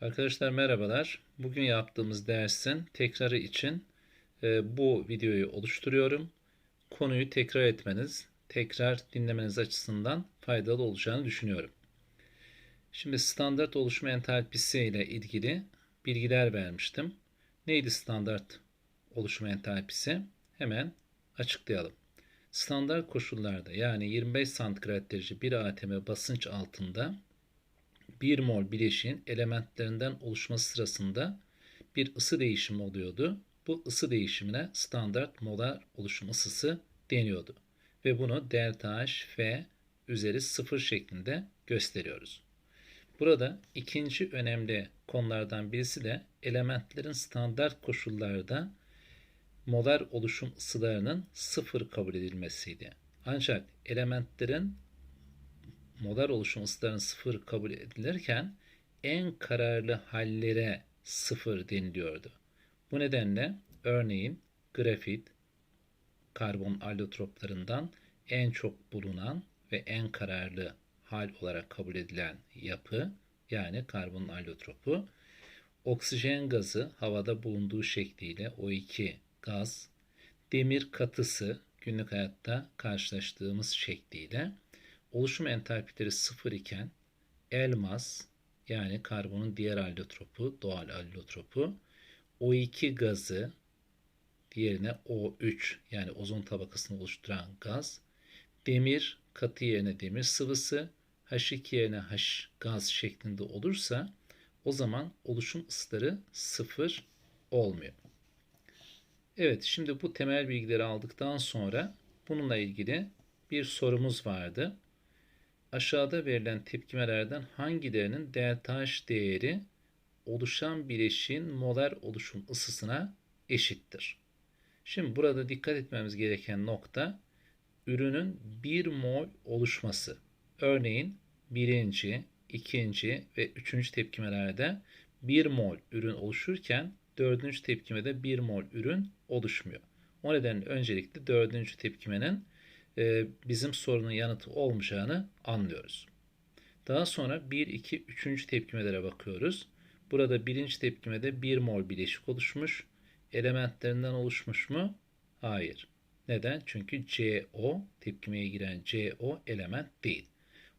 Arkadaşlar merhabalar. Bugün yaptığımız dersin tekrarı için e, bu videoyu oluşturuyorum. Konuyu tekrar etmeniz, tekrar dinlemeniz açısından faydalı olacağını düşünüyorum. Şimdi standart oluşum entalpisi ile ilgili bilgiler vermiştim. Neydi standart oluşum entalpisi? Hemen açıklayalım. Standart koşullarda yani 25 santigrat derece bir atm basınç altında 1 mol bileşiğin elementlerinden oluşması sırasında bir ısı değişimi oluyordu. Bu ısı değişimine standart molar oluşum ısısı deniyordu. Ve bunu delta H F üzeri 0 şeklinde gösteriyoruz. Burada ikinci önemli konulardan birisi de elementlerin standart koşullarda molar oluşum ısılarının sıfır kabul edilmesiydi. Ancak elementlerin molar oluşum ısılarının sıfır kabul edilirken en kararlı hallere sıfır deniliyordu. Bu nedenle örneğin grafit, karbon allotroplarından en çok bulunan ve en kararlı hal olarak kabul edilen yapı yani karbon allotropu oksijen gazı havada bulunduğu şekliyle O2 gaz, demir katısı günlük hayatta karşılaştığımız şekliyle oluşum entalpileri sıfır iken elmas yani karbonun diğer allotropu, doğal allotropu, O2 gazı diğerine O3 yani ozon tabakasını oluşturan gaz, demir katı yerine demir sıvısı, H2 yerine H gaz şeklinde olursa o zaman oluşum ısıları sıfır olmuyor. Evet şimdi bu temel bilgileri aldıktan sonra bununla ilgili bir sorumuz vardı aşağıda verilen tepkimelerden hangilerinin delta H değeri oluşan bileşiğin molar oluşum ısısına eşittir? Şimdi burada dikkat etmemiz gereken nokta ürünün 1 mol oluşması. Örneğin birinci, ikinci ve üçüncü tepkimelerde 1 mol ürün oluşurken dördüncü tepkimede 1 mol ürün oluşmuyor. O nedenle öncelikle dördüncü tepkimenin e, bizim sorunun yanıtı olmayacağını anlıyoruz. Daha sonra 1, 2, 3. tepkimelere bakıyoruz. Burada birinci tepkimede 1 mol bileşik oluşmuş. Elementlerinden oluşmuş mu? Hayır. Neden? Çünkü CO tepkimeye giren CO element değil.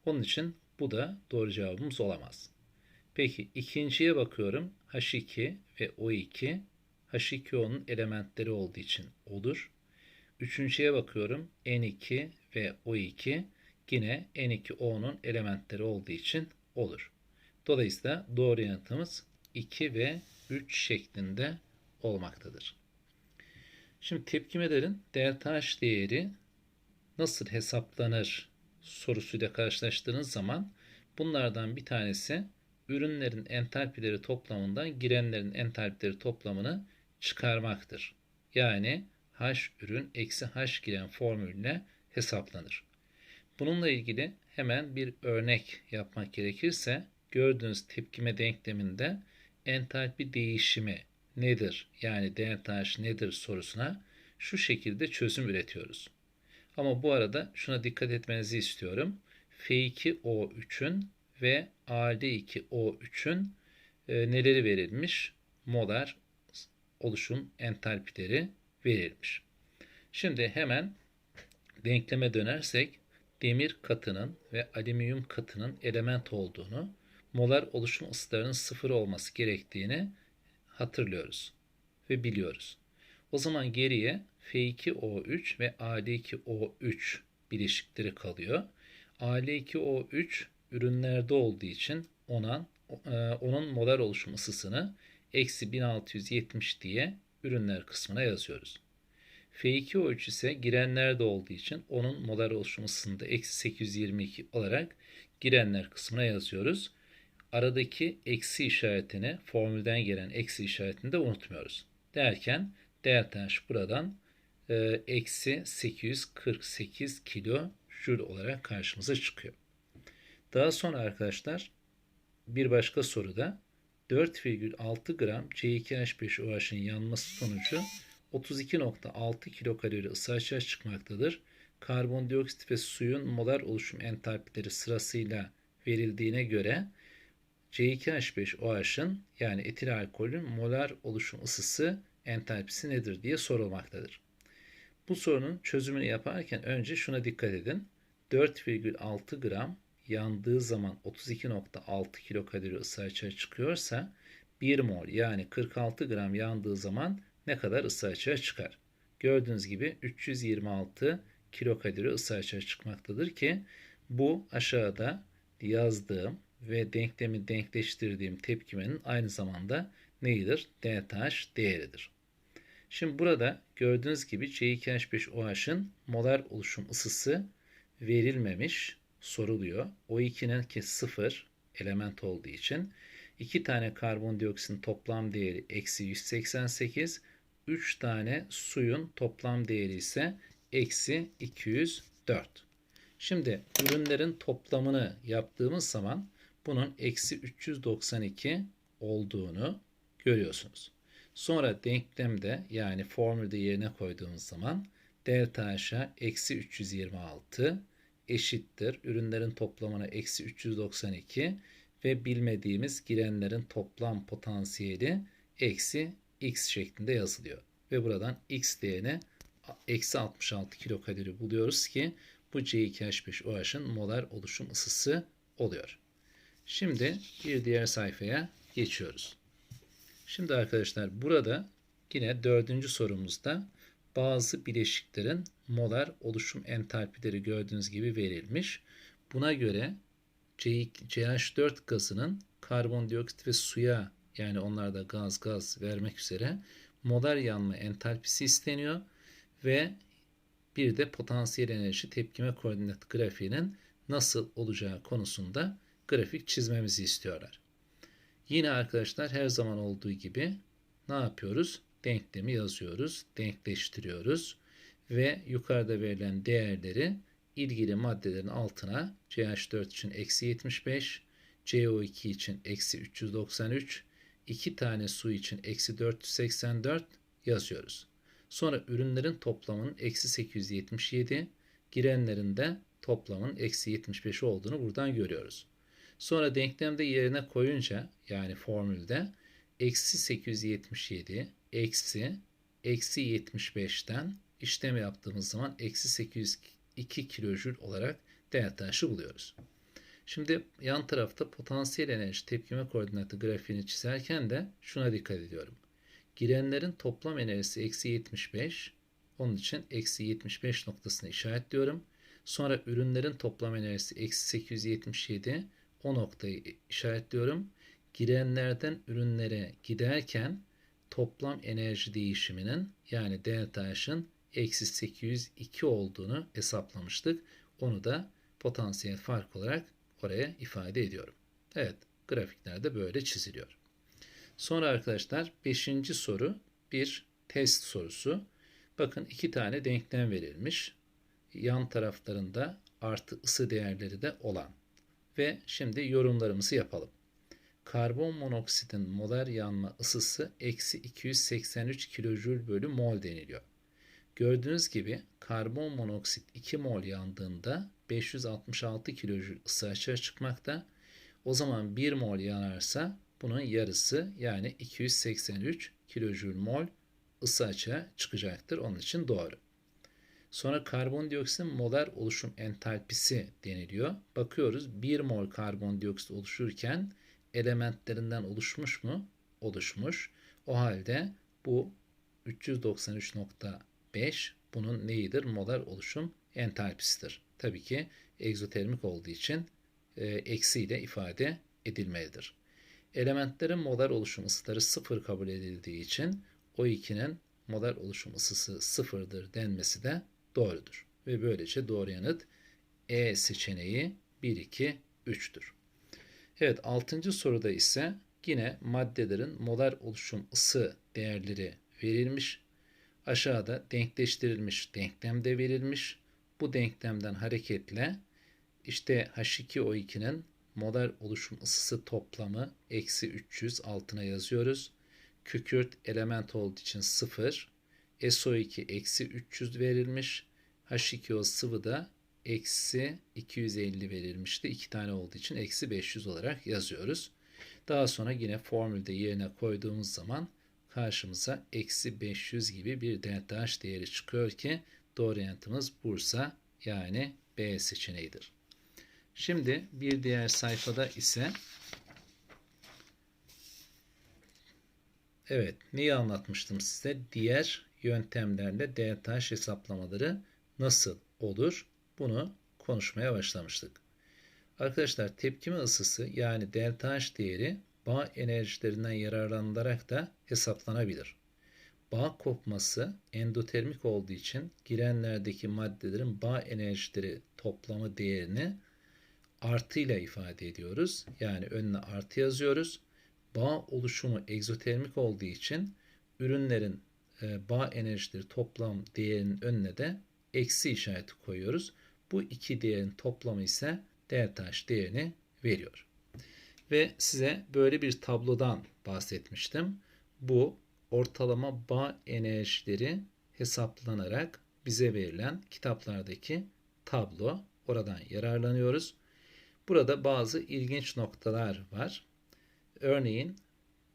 Onun için bu da doğru cevabımız olamaz. Peki ikinciye bakıyorum. H2 ve O2 H2O'nun elementleri olduğu için olur. Üçüncüye bakıyorum. N2 ve O2 yine N2O'nun elementleri olduğu için olur. Dolayısıyla doğru yanıtımız 2 ve 3 şeklinde olmaktadır. Şimdi tepkimelerin delta H değeri nasıl hesaplanır sorusuyla karşılaştığınız zaman bunlardan bir tanesi ürünlerin entalpileri toplamından girenlerin entalpileri toplamını çıkarmaktır. Yani H ürün eksi H giren formülüne hesaplanır. Bununla ilgili hemen bir örnek yapmak gerekirse gördüğünüz tepkime denkleminde entalpi değişimi nedir? Yani delta H nedir sorusuna şu şekilde çözüm üretiyoruz. Ama bu arada şuna dikkat etmenizi istiyorum. F2O3'ün ve AD2O3'ün e, neleri verilmiş? Molar oluşum entalpileri verilmiş. Şimdi hemen denkleme dönersek demir katının ve alüminyum katının element olduğunu, molar oluşum ısılarının sıfır olması gerektiğini hatırlıyoruz ve biliyoruz. O zaman geriye F2O3 ve Al2O3 bileşikleri kalıyor. Al2O3 ürünlerde olduğu için ona, e, onun molar oluşum ısısını eksi 1670 diye ürünler kısmına yazıyoruz. F2O3 ise girenlerde olduğu için onun molar oluşum ısısında eksi 822 olarak girenler kısmına yazıyoruz. Aradaki eksi işaretini, formülden gelen eksi işaretini de unutmuyoruz. Derken delta H buradan e, eksi 848 kilo jül olarak karşımıza çıkıyor. Daha sonra arkadaşlar bir başka soruda 4,6 gram C2H5OH'ın yanması sonucu 32.6 kilokalori ısı açığa çıkmaktadır. Karbondioksit ve suyun molar oluşum entalpileri sırasıyla verildiğine göre C2H5OH'ın yani etil alkolün molar oluşum ısısı entalpisi nedir diye sorulmaktadır. Bu sorunun çözümünü yaparken önce şuna dikkat edin. 4,6 gram yandığı zaman 32.6 kilokalori ısı açığa çıkıyorsa 1 mol yani 46 gram yandığı zaman ne kadar ısı açığa çıkar? Gördüğünüz gibi 326 kilokalori ısı açığa çıkmaktadır ki bu aşağıda yazdığım ve denklemi denkleştirdiğim tepkimenin aynı zamanda neyidir? DTH değeridir. Şimdi burada gördüğünüz gibi C2H5OH'ın molar oluşum ısısı verilmemiş soruluyor. O2'nin ki sıfır element olduğu için 2 tane karbondioksitin toplam değeri eksi 188, 3 tane suyun toplam değeri ise eksi 204. Şimdi ürünlerin toplamını yaptığımız zaman bunun eksi 392 olduğunu görüyorsunuz. Sonra denklemde yani formülde yerine koyduğumuz zaman delta H'a eksi 326 eşittir. Ürünlerin toplamına eksi 392 ve bilmediğimiz girenlerin toplam potansiyeli eksi x şeklinde yazılıyor. Ve buradan x değerini eksi 66 kilokalori buluyoruz ki bu C2H5OH'ın molar oluşum ısısı oluyor. Şimdi bir diğer sayfaya geçiyoruz. Şimdi arkadaşlar burada yine dördüncü sorumuzda bazı bileşiklerin molar oluşum entalpileri gördüğünüz gibi verilmiş. Buna göre CH4 gazının karbondioksit ve suya yani onlarda gaz gaz vermek üzere molar yanma entalpisi isteniyor ve bir de potansiyel enerji tepkime koordinat grafiğinin nasıl olacağı konusunda grafik çizmemizi istiyorlar. Yine arkadaşlar her zaman olduğu gibi ne yapıyoruz? Denklemi yazıyoruz, denkleştiriyoruz ve yukarıda verilen değerleri ilgili maddelerin altına CH4 için eksi 75, CO2 için eksi 393, 2 tane su için eksi 484 yazıyoruz. Sonra ürünlerin toplamının eksi 877, girenlerin de toplamın eksi 75 olduğunu buradan görüyoruz. Sonra denklemde yerine koyunca yani formülde eksi 877 eksi eksi 75'ten işlem yaptığımız zaman eksi 802 kilojül olarak delta H'ı buluyoruz. Şimdi yan tarafta potansiyel enerji tepkime koordinatı grafiğini çizerken de şuna dikkat ediyorum. Girenlerin toplam enerjisi eksi 75. Onun için eksi 75 noktasını işaretliyorum. Sonra ürünlerin toplam enerjisi eksi 877. O noktayı işaretliyorum. Girenlerden ürünlere giderken toplam enerji değişiminin yani delta H'ın eksi 802 olduğunu hesaplamıştık. Onu da potansiyel fark olarak oraya ifade ediyorum. Evet grafiklerde böyle çiziliyor. Sonra arkadaşlar 5. soru bir test sorusu. Bakın iki tane denklem verilmiş. Yan taraflarında artı ısı değerleri de olan. Ve şimdi yorumlarımızı yapalım. Karbon monoksitin molar yanma ısısı eksi 283 kilojül bölü mol deniliyor. Gördüğünüz gibi karbon monoksit 2 mol yandığında 566 kilojül ısı açığa çıkmakta. O zaman 1 mol yanarsa bunun yarısı yani 283 kilojül mol ısı açığa çıkacaktır. Onun için doğru. Sonra karbondioksitin molar oluşum entalpisi deniliyor. Bakıyoruz 1 mol karbondioksit oluşurken elementlerinden oluşmuş mu? Oluşmuş. O halde bu 393.5 bunun neyidir? Molar oluşum entalpisidir. Tabii ki egzotermik olduğu için e, eksiyle ifade edilmelidir. Elementlerin molar oluşum ısıları sıfır kabul edildiği için O2'nin molar oluşum ısısı sıfırdır denmesi de doğrudur. Ve böylece doğru yanıt E seçeneği 1, 2, 3'tür. Evet 6. soruda ise yine maddelerin molar oluşum ısı değerleri verilmiş. Aşağıda denkleştirilmiş denklem de verilmiş. Bu denklemden hareketle işte H2O2'nin molar oluşum ısısı toplamı eksi 300 altına yazıyoruz. Kükürt element olduğu için 0. SO2 eksi 300 verilmiş. H2O sıvı da eksi 250 verilmişti. İki tane olduğu için eksi 500 olarak yazıyoruz. Daha sonra yine formülde yerine koyduğumuz zaman karşımıza eksi 500 gibi bir DTH değeri çıkıyor ki doğru yanıtımız Bursa yani B seçeneğidir. Şimdi bir diğer sayfada ise Evet, neyi anlatmıştım size? Diğer yöntemlerle DTH hesaplamaları nasıl olur? Bunu konuşmaya başlamıştık. Arkadaşlar tepkime ısısı yani DTH değeri bağ enerjilerinden yararlanılarak da hesaplanabilir. Bağ kopması endotermik olduğu için girenlerdeki maddelerin bağ enerjileri toplamı değerini artıyla ifade ediyoruz. Yani önüne artı yazıyoruz. Bağ oluşumu egzotermik olduğu için ürünlerin e, bağ enerjileri toplam değerinin önüne de eksi işareti koyuyoruz. Bu iki değerin toplamı ise DTH değerini veriyor. Ve size böyle bir tablodan bahsetmiştim. Bu ortalama bağ enerjileri hesaplanarak bize verilen kitaplardaki tablo. Oradan yararlanıyoruz. Burada bazı ilginç noktalar var. Örneğin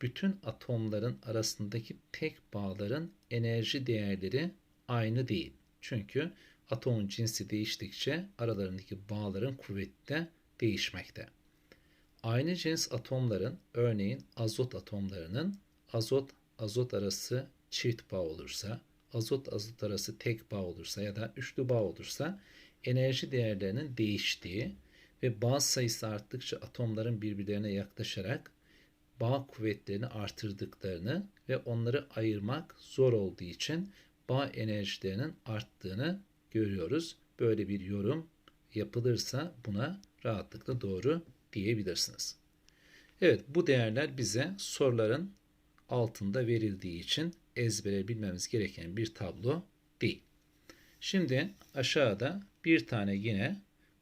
bütün atomların arasındaki tek bağların enerji değerleri aynı değil. Çünkü atomun cinsi değiştikçe aralarındaki bağların kuvveti de değişmekte. Aynı cins atomların örneğin azot atomlarının azot azot arası çift bağ olursa, azot azot arası tek bağ olursa ya da üçlü bağ olursa enerji değerlerinin değiştiği ve bağ sayısı arttıkça atomların birbirlerine yaklaşarak bağ kuvvetlerini artırdıklarını ve onları ayırmak zor olduğu için bağ enerjilerinin arttığını görüyoruz. Böyle bir yorum yapılırsa buna rahatlıkla doğru diyebilirsiniz. Evet bu değerler bize soruların altında verildiği için ezbere bilmemiz gereken bir tablo değil. Şimdi aşağıda bir tane yine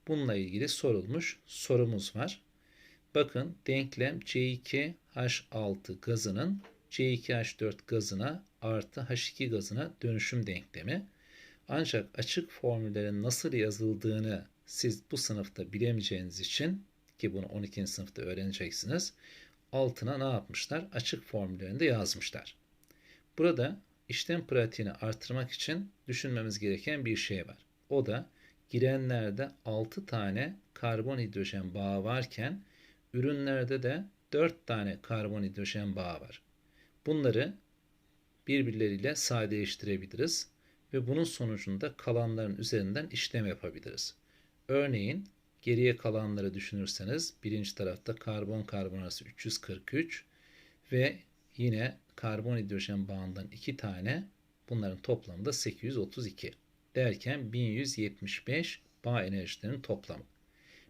bununla ilgili sorulmuş sorumuz var. Bakın denklem C2H6 gazının C2H4 gazına artı H2 gazına dönüşüm denklemi. Ancak açık formüllerin nasıl yazıldığını siz bu sınıfta bilemeyeceğiniz için ki bunu 12. sınıfta öğreneceksiniz. Altına ne yapmışlar? Açık formüllerinde yazmışlar. Burada işlem pratiğini artırmak için düşünmemiz gereken bir şey var. O da girenlerde 6 tane karbon hidrojen bağı varken ürünlerde de 4 tane karbon hidrojen bağı var. Bunları birbirleriyle sadeleştirebiliriz ve bunun sonucunda kalanların üzerinden işlem yapabiliriz. Örneğin geriye kalanları düşünürseniz birinci tarafta karbon karbon arası 343 ve yine karbon hidrojen bağından 2 tane bunların toplamı da 832 derken 1175 bağ enerjilerinin toplamı.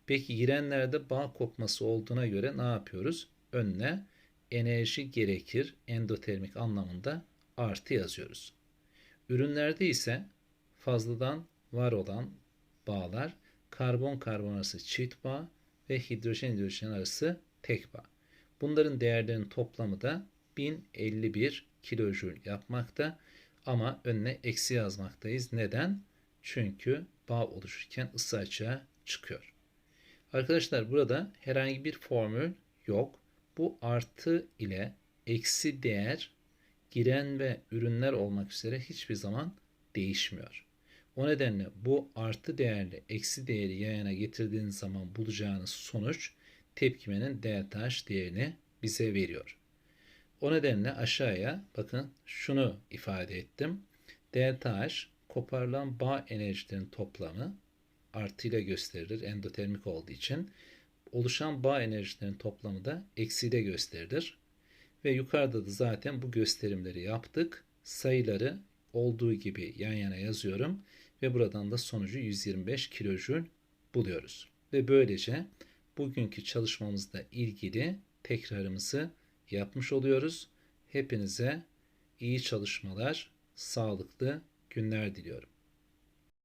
Peki girenlerde bağ kopması olduğuna göre ne yapıyoruz? Önüne enerji gerekir endotermik anlamında artı yazıyoruz. Ürünlerde ise fazladan var olan bağlar karbon karbon arası çift bağ ve hidrojen hidrojen arası tek bağ. Bunların değerlerinin toplamı da 1051 kilojül yapmakta ama önüne eksi yazmaktayız. Neden? Çünkü bağ oluşurken ısı açığa çıkıyor. Arkadaşlar burada herhangi bir formül yok. Bu artı ile eksi değer giren ve ürünler olmak üzere hiçbir zaman değişmiyor. O nedenle bu artı değerle eksi değeri yan yana getirdiğiniz zaman bulacağınız sonuç tepkimenin DTH değerini bize veriyor. O nedenle aşağıya bakın şunu ifade ettim. DTH koparılan bağ enerjilerin toplamı artıyla gösterilir endotermik olduğu için. Oluşan bağ enerjilerin toplamı da eksiyle gösterilir. Ve yukarıda da zaten bu gösterimleri yaptık. Sayıları olduğu gibi yan yana yazıyorum ve buradan da sonucu 125 kilojül buluyoruz. Ve böylece bugünkü çalışmamızla ilgili tekrarımızı yapmış oluyoruz. Hepinize iyi çalışmalar, sağlıklı günler diliyorum.